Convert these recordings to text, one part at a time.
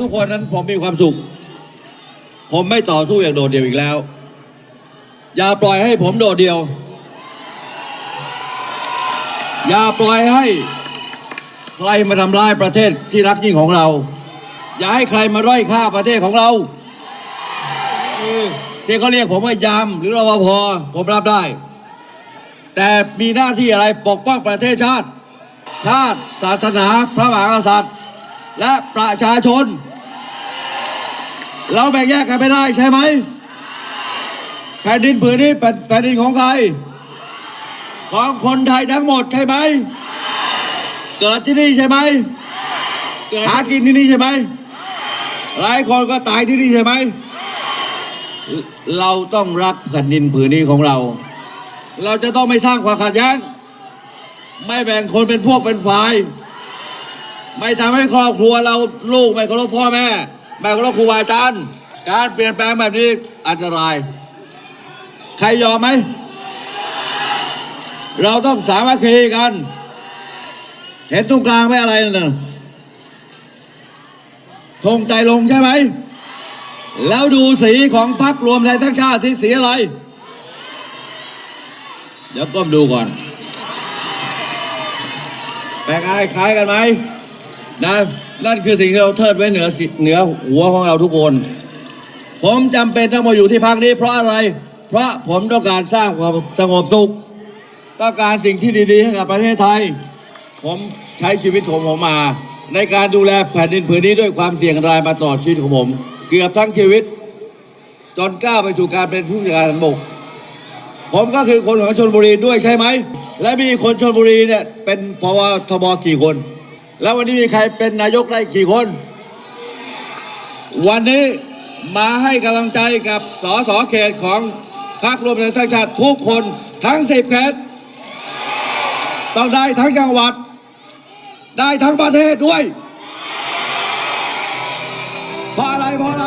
ทุกคนนั้นผมมีความสุข ผมไม่ต่อสู้อย่างโดดเดี่ยวอีกแล้ว อย่าปล่อยให้ผมโดดเดี่ยว อย่าปล่อยให้ ใครมาทำร้ายประเทศที่รักยิ่งของเรา อย่าให้ใครมาด้อยค่าประเทศของเราที่เขาเรียกผมว่ายามหรือรปภผมรับได้ แต่มีหน้าที่อะไรปกป้องประเทศชาติ ชาติ ศาสนา พระมหากษัตริย์ และประชาชน เราแบ่งแยกกันไม่ได้ใช่ไหมแผ่นดินผืนนี้เป็นแผ่นดินของใคร ของคนไทยทั้งหมดใช่ไหม เกิดที่นี่ใช่ไหมหากินที่นี่ใช่ไหมหลายคนก็ตายที่นี่ใช่ไหม เราต้องรักแผ่นดินผืนนี้ของเรา เราจะต้องไม่สร้างความขัดแย้ง ไม่แบ่งคนเป็นพวกเป็นฝ่าย ไม่ทำให้ครอบครัวเราลูกไม่เคารพพ่อแม่ ไม่เคารพครูบาอาจารย์การเปลี่ยนแปลงแบบนี้อันตราย ใครยอมไหม เราต้องสามัคคีกัน เห็นตรงกลางไหมอะไรนั่นน่ะธงใจลงใช่ไหม แล้วดูสีของพรรครวมไทยทั้งชาติสีสีอะไร เดี๋ยวก้มดูก่อน แปลงอะไรคล้ายกันไหมนะ นั่นคือสิ่งที่เราเทิดไว้เหนือสิเหนือหัวของเราทุกคน ผมจำเป็นต้องมาอยู่ที่พักนี้ เพราะอะไร เพราะผมต้องการสร้างความสงบสุขต้องการสิ่งที่ดีๆให้กับประเทศไทย ผมใช้ชีวิตของผมมา ในการดูแลแผ่นดินผืนนี้ด้วยความเสี่ยงอันตรายมาตลอดชีวิตของผม เกือบทั้งชีวิต จนก้าวไปสู่การเป็นผู้จัดการทหารบกผมก็คือคนของชนบุรีด้วยใช่ไหม และมีคนชนบุรีเนี่ยเป็นพวทบกี่คน แล้ววันนี้มีใครเป็นนายกได้กี่คน วันนี้มาให้กำลังใจกับสสเขตของพรรครวมไทยสร้างชาติทุกคนทั้งสิบเขตต้องได้ทั้งจังหวัด ได้ทั้งประเทศด้วยเพราะอะไรเพราะอะไร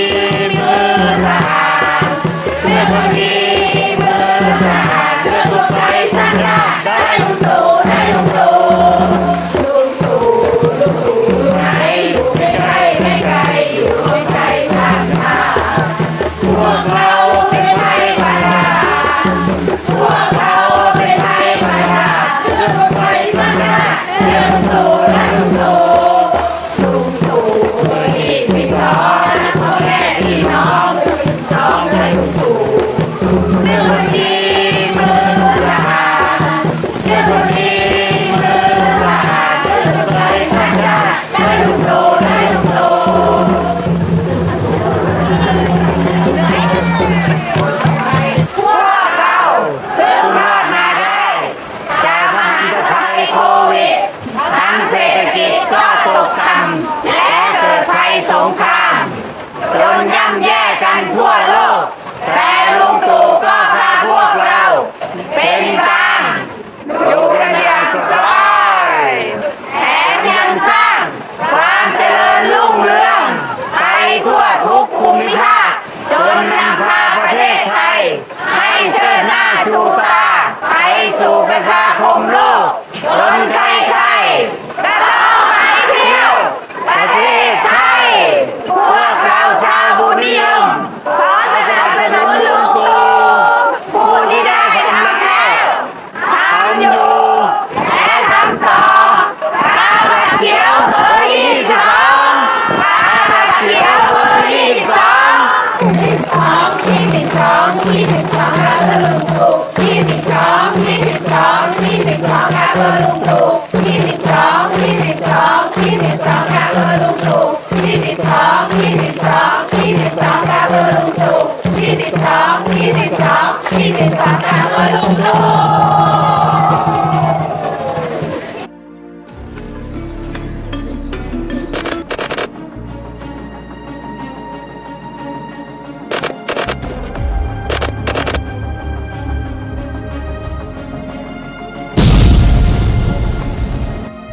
สี่สิบสาเบอร์ลุงตู่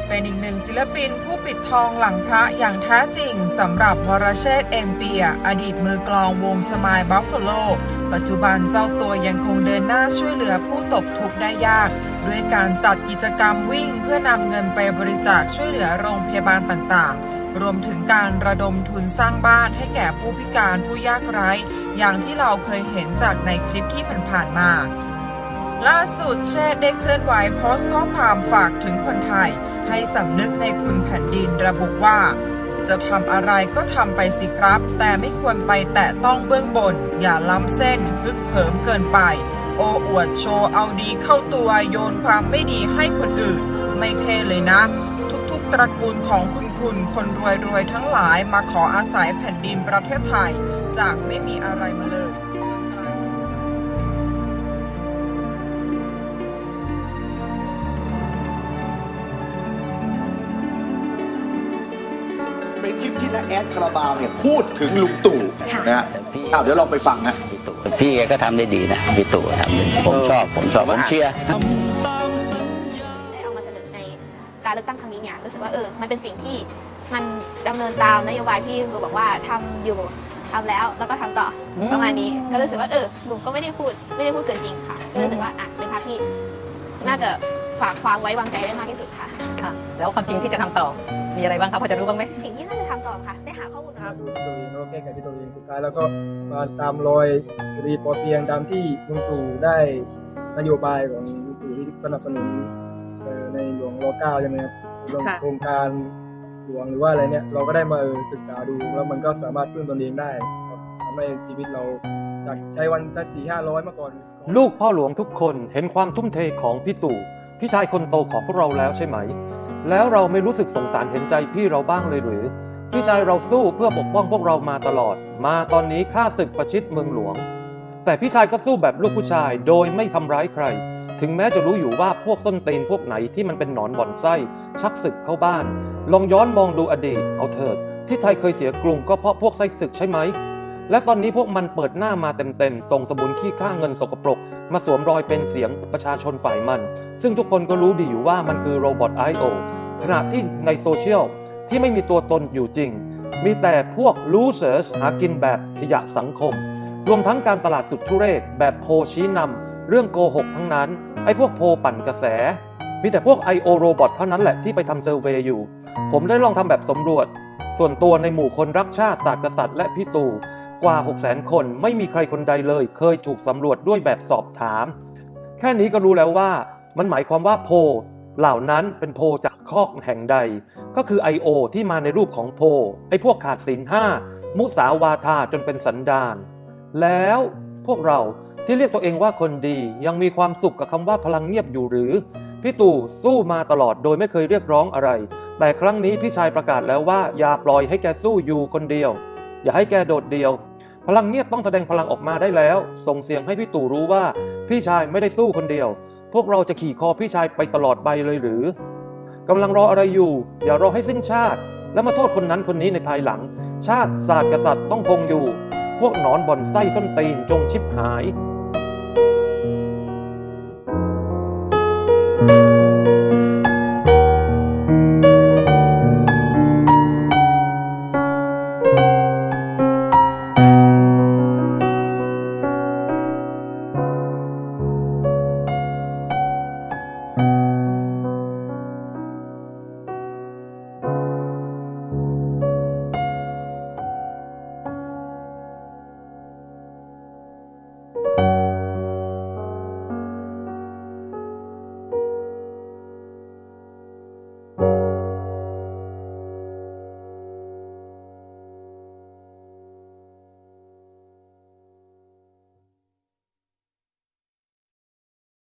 เป็นอีกหนึ่งศิลปินผู้ปิดทองหลังพระอย่างแท้จริงสำหรับวรเชษเอ็มเปีย อดีตมือกลองวงสมายบัฟฟโล ปัจจุบันเจ้าตัวยังคงเดินหน้าช่วยเหลือผู้ตกทุกข์ได้ยาก ด้วยการจัดกิจกรรมวิ่งเพื่อนำเงินไปบริจาคช่วยเหลือโรงพยาบาลต่างๆ รวมถึงการระดมทุนสร้างบ้านให้แก่ผู้พิการผู้ยากไร้ อย่างที่เราเคยเห็นจากในคลิปที่ผ่านๆมาล่าสุดเชษฐ์ได้เคลื่อนไหวโพสต์ข้อความฝากถึงคนไทย ให้สำนึกในคุณแผ่นดินระบุว่า จะทำอะไรก็ทำไปสิครับ แต่ไม่ควรไปแตะต้องเบื้องบน อย่าล้ำเส้นพึกเผิมเกินไป โอ้อวดโชว์เอาดีเข้าตัวโยนความไม่ดีให้คนอื่น ไม่เท่เลยนะ ทุกๆตระกูลของคุณคุณคนรวยๆทั้งหลายมาขออาศัยแผ่นดินประเทศไทย จากไม่มีอะไรมาเลยจนกลาย เป็นคลิปที่น้าแอดคาราบาวเนี่ยพูดถึงลุงตู่นะฮะอ้าวเดี๋ยวลองไปฟังฮะพี่ตู่พี่แกก็ทำได้ดีนะพี่ตู่ทำได้ดีผมชอบผมชอบผมเชียร์ ได้เอามาเสนอในการเลือกตั้งครั้งนี้เนี่ยรู้สึกว่าเออมันเป็นสิ่งที่มันดำเนินตามนโยบายที่ลุงบอกว่าทำอยู่ทำแล้วแล้วก็ทำต่ออประมาณนี้ก็รู้สึกว่าเออลุงก็ไม่ได้พูดไม่ได้พูดเกินจริงค่ะก็รู้สึกว่าอะเป็นพรรคที่น่าจะฝากความไว้วางใจได้มากที่สุดค่ะ ค่ะแล้วความจริงที่จะทำต่อมีอะไรบ้างครับพอจะรู้บ้างไหม สิ่งที่น่าจะทำต่อ ค่ะ ได้หาข้อมูลมาดูที่ตัวเองแล้วก็แก้ไขที่ตัวเองสุดท้ายแล้วก็มาตามรอยคดีปอเตียงตามที่ลุงตู่ได้นโยบายของลุงตู่ที่สนับสนุนเอ่อในหลวงรเก้าใช่ไหมครับเรื่องค่ะโครงการหลวงหรือว่าอะไรเนี่ยเราก็ได้มาเออศึกษาดูแล้วมันก็สามารถพึ่งตนเองได้ครับทำให้ชีวิตเราจากใช้วันสักสี่ห้าร้อยเมื่อก่อน ลูกพ่อหลวงทุกคนเห็นความทุ่มเทของพี่ตู่พี่ชายคนโตของพวกเราแล้วใช่ไหม แล้วเราไม่รู้สึกสงสารเห็นใจพี่เราบ้างเลยหรือ พี่ชายเราสู้เพื่อปกป้องพวกเรามาตลอด มาตอนนี้ข้าศึกประชิดเมืองหลวง แต่พี่ชายก็สู้แบบลูกผู้ชายโดยไม่ทำร้ายใคร ถึงแม้จะรู้อยู่ว่าพวกส้นตีนพวกไหนที่มันเป็นหนอนบ่อนไส้ ชักศึกเข้าบ้าน ลองย้อนมองดูอดีตเอาเถิด ที่ไทยเคยเสียกรุงก็เพราะพวกไส้ศึกใช่ไหมและตอนนี้พวกมันเปิดหน้ามาเต็มๆ ส่งสมุนขี้ข้าเงินสกปรก มาสวมรอยเป็นเสียงประชาชนฝ่ายมัน ซึ่งทุกคนก็รู้ดีอยู่ว่ามันคือโรบอท I.O. ขณะที่ในโซเชียล ที่ไม่มีตัวตนอยู่จริง มีแต่พวก losers หากินแบบขยะสังคม รวมทั้งการตลาดสุดทุเรศแบบโพชี้นำเรื่องโกหกทั้งนั้น ไอ้พวกโพปั่นกระแส มีแต่พวก I.O. โรบอทเท่านั้นแหละที่ไปทำเซอร์เวย์อยู่ ผมได้ลองทำแบบสำรวจ ส่วนตัวในหมู่คนรักชาติศาสตร์กษัตริย์และพี่ตู่กว่า 6 0 0 0 0 0 คนไม่มีใครคนใดเลย เคยถูกสำรวจด้วยแบบสอบถาม แค่นี้ก็รู้แล้วว่ามันหมายความว่าโพ เหล่านั้นเป็นโพจากคอกแห่งใด ก็คือ I.O. ที่มาในรูปของโพ ไอ้พวกขาดศีลห้ามุสาวาทาจนเป็นสันดาน แล้วพวกเราที่เรียกตัวเองว่าคนดียังมีความสุขกับคำว่าพลังเงียบอยู่หรือ พี่ตู่สู้มาตลอดโดยไม่เคยเรียกร้องอะไร แต่ครั้งนี้พี่ชายประกาศแล้วว่าอย่าปล่อยให้แกสู้อยู่คนเดียว อย่าให้แกโดดเดียว พลังเงียบต้องแสดงพลังออกมาได้แล้ว ส่งเสียงให้พี่ตู่รู้ว่าพี่ชายไม่ได้สู้คนเดียว พวกเราจะขี่คอพี่ชายไปตลอดไปเลยหรือกำลังรออะไรอยู่ อย่ารอให้สิ้นชาติ แล้วมาโทษคนนั้นคนนี้ในภายหลัง ชาติศาสตร์กษัตริย์ต้องคงอยู่ พวกหนอนบ่อนไส้ส้นตีนจงชิบหาย